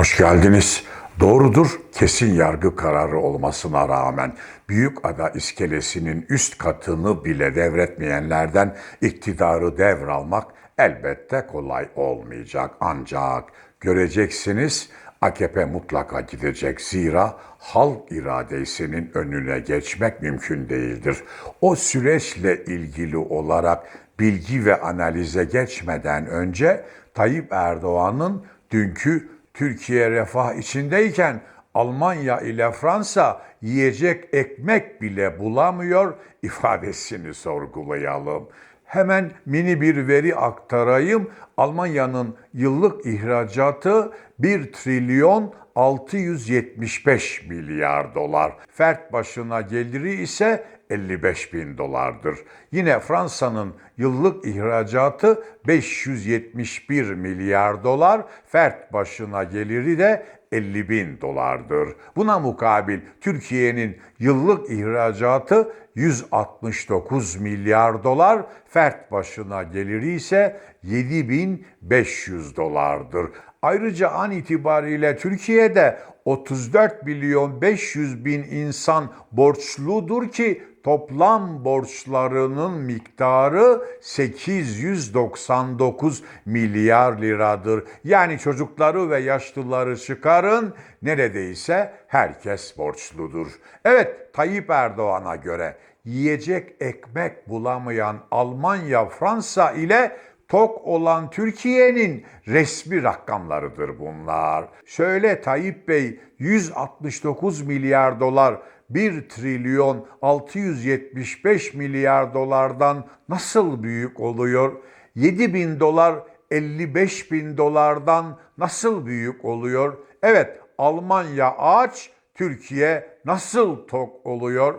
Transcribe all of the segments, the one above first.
Hoş geldiniz. Doğrudur, kesin yargı kararı olmasına rağmen Büyük Ada iskelesinin üst katını bile devretmeyenlerden iktidarı devralmak elbette kolay olmayacak. Ancak göreceksiniz AKP mutlaka gidecek zira halk iradesinin önüne geçmek mümkün değildir. O süreçle ilgili olarak bilgi ve analize geçmeden önce Tayyip Erdoğan'ın dünkü Türkiye refah içindeyken Almanya ile Fransa yiyecek ekmek bile bulamıyor ifadesini sorgulayalım. Hemen mini bir veri aktarayım. Almanya'nın yıllık ihracatı 1 trilyon 675 milyar dolar. Fert başına geliri ise 55 bin dolardır. Yine Fransa'nın yıllık ihracatı 571 milyar dolar, fert başına geliri de 50 bin dolardır. Buna mukabil Türkiye'nin yıllık ihracatı 169 milyar dolar, fert başına geliri ise 7500 dolardır. Ayrıca an itibariyle Türkiye'de 34 milyon 500 bin insan borçludur ki toplam borçlarının miktarı 899 milyar liradır. Yani çocukları ve yaşlıları çıkarın neredeyse herkes borçludur. Evet Tayyip Erdoğan'a göre yiyecek ekmek bulamayan Almanya, Fransa ile tok olan Türkiye'nin resmi rakamlarıdır bunlar. Şöyle Tayyip Bey 169 milyar dolar 1 trilyon 675 milyar dolardan nasıl büyük oluyor? 7 bin dolar 55 bin dolardan nasıl büyük oluyor? Evet Almanya aç, Türkiye nasıl tok oluyor?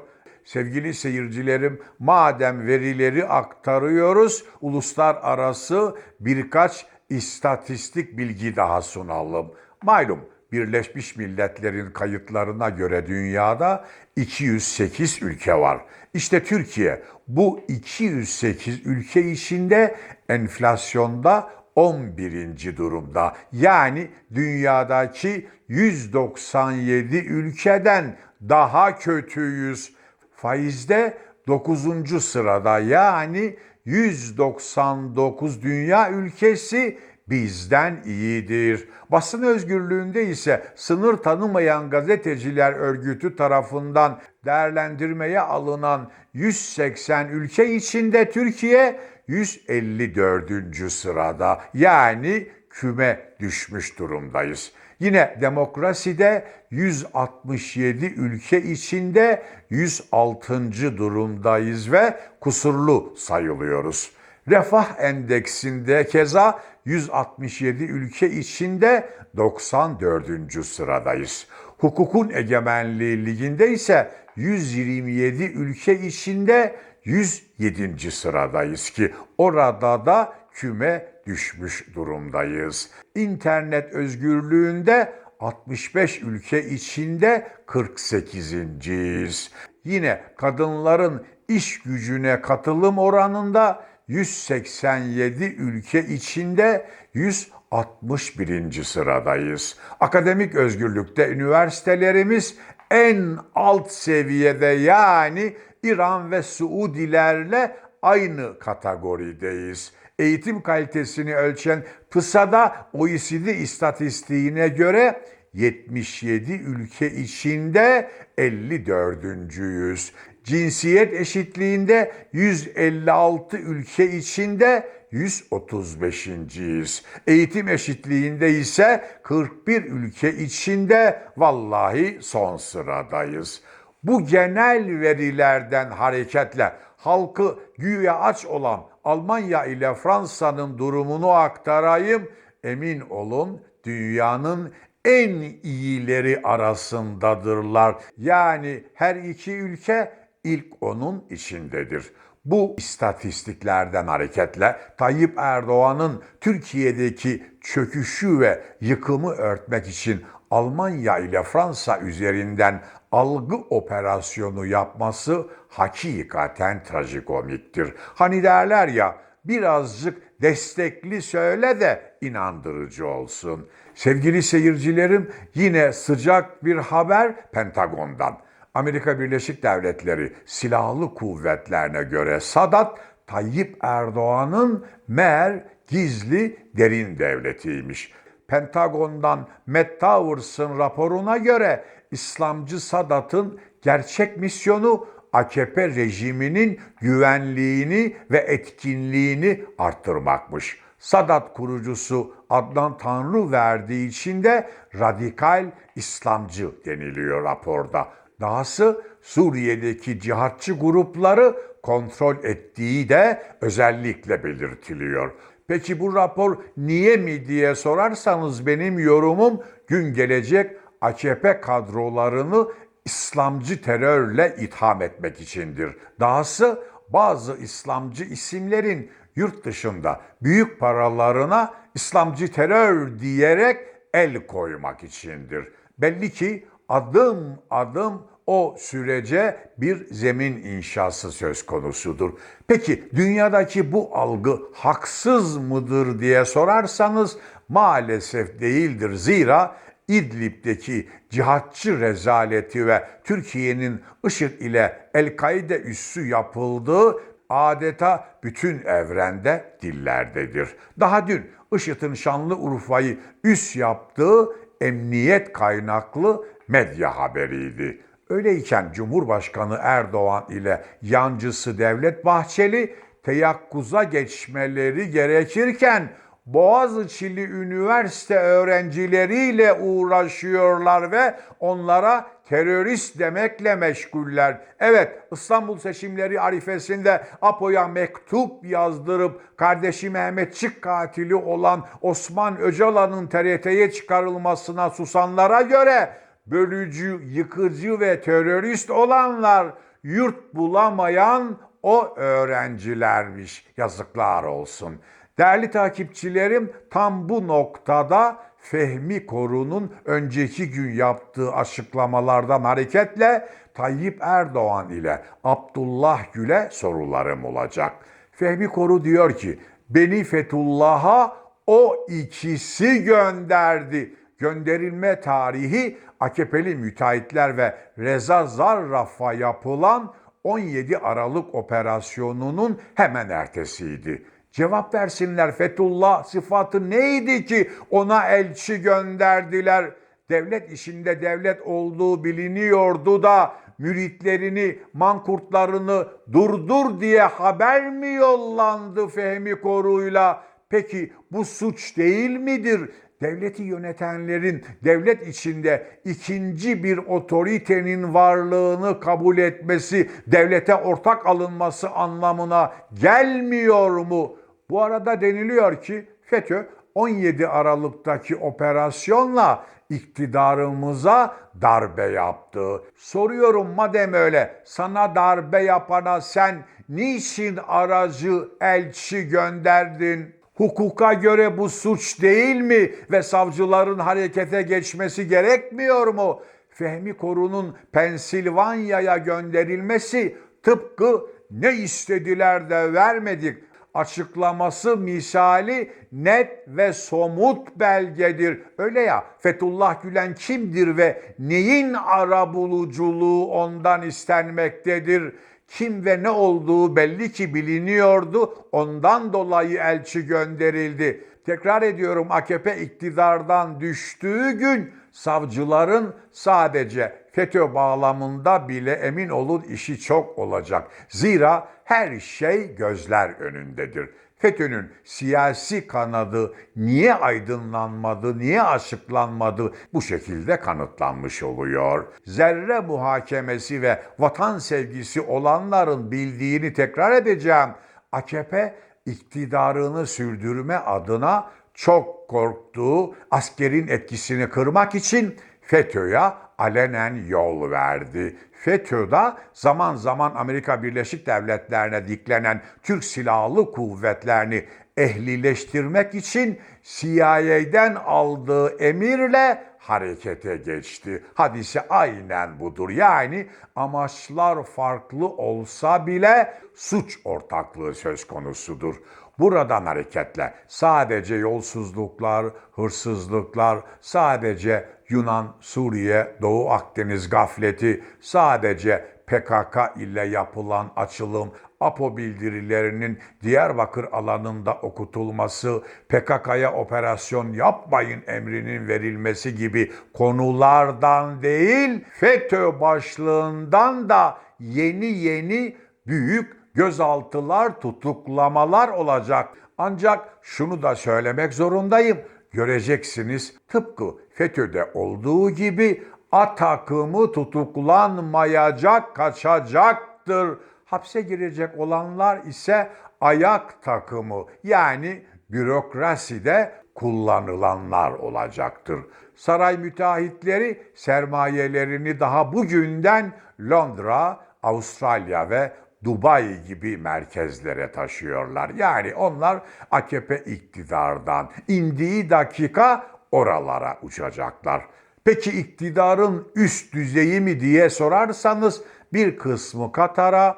Sevgili seyircilerim, madem verileri aktarıyoruz, uluslararası birkaç istatistik bilgi daha sunalım. Malum Birleşmiş Milletler'in kayıtlarına göre dünyada 208 ülke var. İşte Türkiye bu 208 ülke içinde enflasyonda 11. durumda. Yani dünyadaki 197 ülkeden daha kötüyüz. Faizde 9. sırada yani 199 dünya ülkesi bizden iyidir. Basın özgürlüğünde ise sınır tanımayan gazeteciler örgütü tarafından değerlendirmeye alınan 180 ülke içinde Türkiye 154. sırada yani küme düşmüş durumdayız. Yine demokraside 167 ülke içinde 106. durumdayız ve kusurlu sayılıyoruz. Refah endeksinde keza 167 ülke içinde 94. sıradayız. Hukukun egemenliği liginde ise 127 ülke içinde 107. sıradayız ki orada da küme düşmüş durumdayız. İnternet özgürlüğünde 65 ülke içinde 48.yiz. Yine kadınların iş gücüne katılım oranında 187 ülke içinde 161. sıradayız. Akademik özgürlükte üniversitelerimiz en alt seviyede yani İran ve Suudilerle aynı kategorideyiz. Eğitim kalitesini ölçen PISA'da OECD istatistiğine göre 77 ülke içinde 54.yüz. Cinsiyet eşitliğinde 156 ülke içinde 135.yiz. Eğitim eşitliğinde ise 41 ülke içinde vallahi son sıradayız. Bu genel verilerden hareketle halkı güya aç olan Almanya ile Fransa'nın durumunu aktarayım. Emin olun dünyanın en iyileri arasındadırlar. Yani her iki ülke ilk onun içindedir. Bu istatistiklerden hareketle Tayyip Erdoğan'ın Türkiye'deki çöküşü ve yıkımı örtmek için Almanya ile Fransa üzerinden algı operasyonu yapması hakikaten trajikomiktir. Hani derler ya birazcık destekli söyle de inandırıcı olsun. Sevgili seyircilerim yine sıcak bir haber Pentagon'dan. Amerika Birleşik Devletleri Silahlı Kuvvetlerine göre Sadat Tayyip Erdoğan'ın meğer gizli derin devletiymiş. Pentagon'dan Matt Towers'ın raporuna göre İslamcı Sadat'ın gerçek misyonu AKP rejiminin güvenliğini ve etkinliğini arttırmakmış. Sadat kurucusu Adnan Tanrı verdiği için de radikal İslamcı deniliyor raporda. Dahası Suriye'deki cihatçı grupları kontrol ettiği de özellikle belirtiliyor. Peki bu rapor niye mi diye sorarsanız benim yorumum gün gelecek AKP kadrolarını İslamcı terörle itham etmek içindir. Dahası bazı İslamcı isimlerin yurt dışında büyük paralarına İslamcı terör diyerek el koymak içindir. Belli ki adım adım o sürece bir zemin inşası söz konusudur. Peki dünyadaki bu algı haksız mıdır diye sorarsanız maalesef değildir. Zira İdlib'deki cihatçı rezaleti ve Türkiye'nin IŞİD ile El-Kaide üssü yapıldığı adeta bütün evrende dillerdedir. Daha dün IŞİD'in Şanlıurfa'yı üs yaptığı emniyet kaynaklı medya haberiydi. Öyleyken Cumhurbaşkanı Erdoğan ile yancısı Devlet Bahçeli teyakkuza geçmeleri gerekirken Boğaziçi'li üniversite öğrencileriyle uğraşıyorlar ve onlara terörist demekle meşguller. Evet İstanbul seçimleri arifesinde APO'ya mektup yazdırıp kardeşi Mehmetçik katili olan Osman Öcalan'ın TRT'ye çıkarılmasına susanlara göre bölücü, yıkıcı ve terörist olanlar yurt bulamayan o öğrencilermiş. Yazıklar olsun. Değerli takipçilerim tam bu noktada Fehmi Koru'nun önceki gün yaptığı açıklamalardan hareketle Tayyip Erdoğan ile Abdullah Gül'e sorularım olacak. Fehmi Koru diyor ki beni Fethullah'a o ikisi gönderdi. Gönderilme tarihi AKP'li müteahhitler ve Reza Zarraf'a yapılan 17 Aralık operasyonunun hemen ertesiydi. Cevap versinler Fethullah sıfatı neydi ki ona elçi gönderdiler? Devlet işinde devlet olduğu biliniyordu da müritlerini, mankurtlarını durdur diye haber mi yollandı Fehmi Koru'yla? Peki bu suç değil midir? Devleti yönetenlerin devlet içinde ikinci bir otoritenin varlığını kabul etmesi, devlete ortak alınması anlamına gelmiyor mu? Bu arada deniliyor ki FETÖ 17 Aralık'taki operasyonla iktidarımıza darbe yaptı. Soruyorum madem öyle sana darbe yapana sen niçin aracı elçi gönderdin? Hukuka göre bu suç değil mi ve savcıların harekete geçmesi gerekmiyor mu? Fehmi Koru'nun Pensilvanya'ya gönderilmesi tıpkı ne istediler de vermedik açıklaması misali net ve somut belgedir. Öyle ya Fethullah Gülen kimdir ve neyin ara buluculuğu ondan istenmektedir? Kim ve ne olduğu belli ki biliniyordu. Ondan dolayı elçi gönderildi. Tekrar ediyorum AKP iktidardan düştüğü gün savcıların sadece FETÖ bağlamında bile emin olun işi çok olacak. Zira her şey gözler önündedir. FETÖ'nün siyasi kanadı niye aydınlanmadı, niye açıklanmadı bu şekilde kanıtlanmış oluyor. Zerre muhakemesi ve vatan sevgisi olanların bildiğini tekrar edeceğim. AKP iktidarını sürdürme adına çok korktuğu askerin etkisini kırmak için FETÖ'ye alenen yol verdi. FETÖ'de zaman zaman Amerika Birleşik Devletleri'ne diklenen Türk Silahlı Kuvvetlerini ehlileştirmek için CIA'den aldığı emirle harekete geçti. Hadise aynen budur. Yani amaçlar farklı olsa bile suç ortaklığı söz konusudur. buradan hareketle sadece yolsuzluklar, hırsızlıklar, sadece Yunan, Suriye, Doğu Akdeniz gafleti, sadece PKK ile yapılan açılım, APO bildirilerinin Diyarbakır alanında okutulması, PKK'ya operasyon yapmayın emrinin verilmesi gibi konulardan değil, FETÖ başlığından da yeni yeni büyük gözaltılar, tutuklamalar olacak. Ancak şunu da söylemek zorundayım. Göreceksiniz tıpkı FETÖ'de olduğu gibi A takımı tutuklanmayacak, kaçacaktır. Hapse girecek olanlar ise ayak takımı yani bürokraside kullanılanlar olacaktır. Saray müteahhitleri sermayelerini daha bugünden Londra, Avustralya ve Dubai gibi merkezlere taşıyorlar. Yani onlar AKP iktidardan indiği dakika oralara uçacaklar. Peki iktidarın üst düzeyi mi diye sorarsanız bir kısmı Katar'a,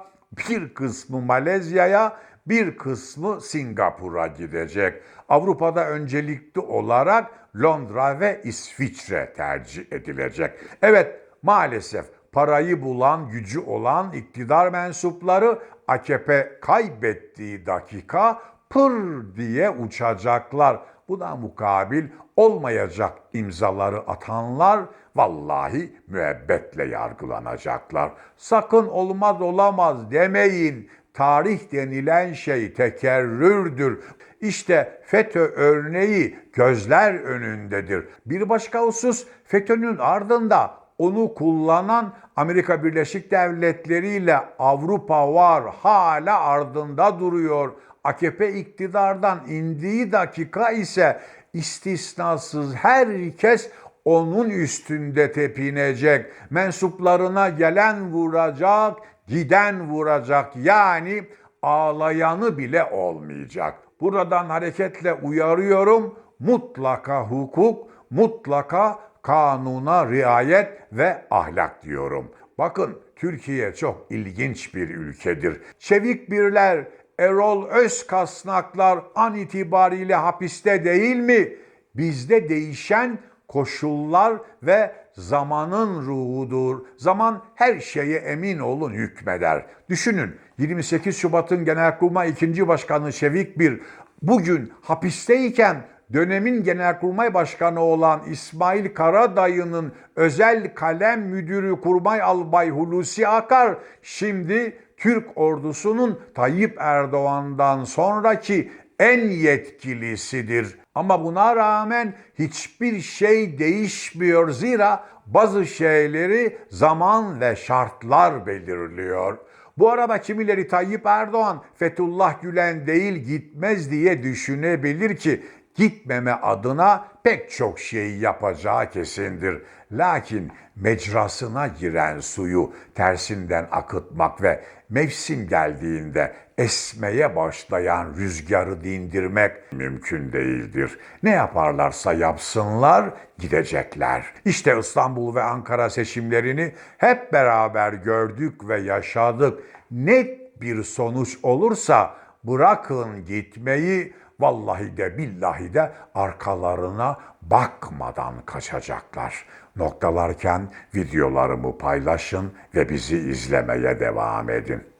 bir kısmı Malezya'ya, bir kısmı Singapur'a gidecek. Avrupa'da öncelikli olarak Londra ve İsviçre tercih edilecek. Evet maalesef parayı bulan, gücü olan iktidar mensupları AKP kaybettiği dakika pır diye uçacaklar. Buna mukabil olmayacak imzaları atanlar vallahi müebbetle yargılanacaklar. Sakın olmaz olamaz demeyin. Tarih denilen şey tekerrürdür. İşte FETÖ örneği gözler önündedir. Bir başka husus FETÖ'nün ardında onu kullanan Amerika Birleşik Devletleri ile Avrupa var. Hala ardında duruyor. AKP iktidardan indiği dakika ise istisnasız herkes onun üstünde tepinecek. Mensuplarına gelen vuracak, giden vuracak. Yani ağlayanı bile olmayacak. Buradan hareketle uyarıyorum. Mutlaka hukuk, mutlaka kanuna riayet ve ahlak diyorum. Bakın Türkiye çok ilginç bir ülkedir. Çevik birler, Erol Özkasnaklar an itibariyle hapiste değil mi? Bizde değişen koşullar ve zamanın ruhudur. Zaman her şeye emin olun hükmeder. Düşünün 28 Şubat'ın Genelkurmay 2. Başkanı Şevik Bir bugün hapisteyken dönemin Genelkurmay Başkanı olan İsmail Karadayı'nın özel kalem müdürü Kurmay Albay Hulusi Akar şimdi Türk ordusunun Tayyip Erdoğan'dan sonraki en yetkilisidir. Ama buna rağmen hiçbir şey değişmiyor zira bazı şeyleri zaman ve şartlar belirliyor. Bu arada kimileri Tayyip Erdoğan Fethullah Gülen değil gitmez diye düşünebilir ki gitmeme adına pek çok şey yapacağı kesindir. Lakin mecrasına giren suyu tersinden akıtmak ve mevsim geldiğinde esmeye başlayan rüzgarı dindirmek mümkün değildir. Ne yaparlarsa yapsınlar gidecekler. İşte İstanbul ve Ankara seçimlerini hep beraber gördük ve yaşadık. Net bir sonuç olursa bırakın gitmeyi vallahi de billahi de arkalarına bakmadan kaçacaklar. Noktalarken videolarımı paylaşın ve bizi izlemeye devam edin.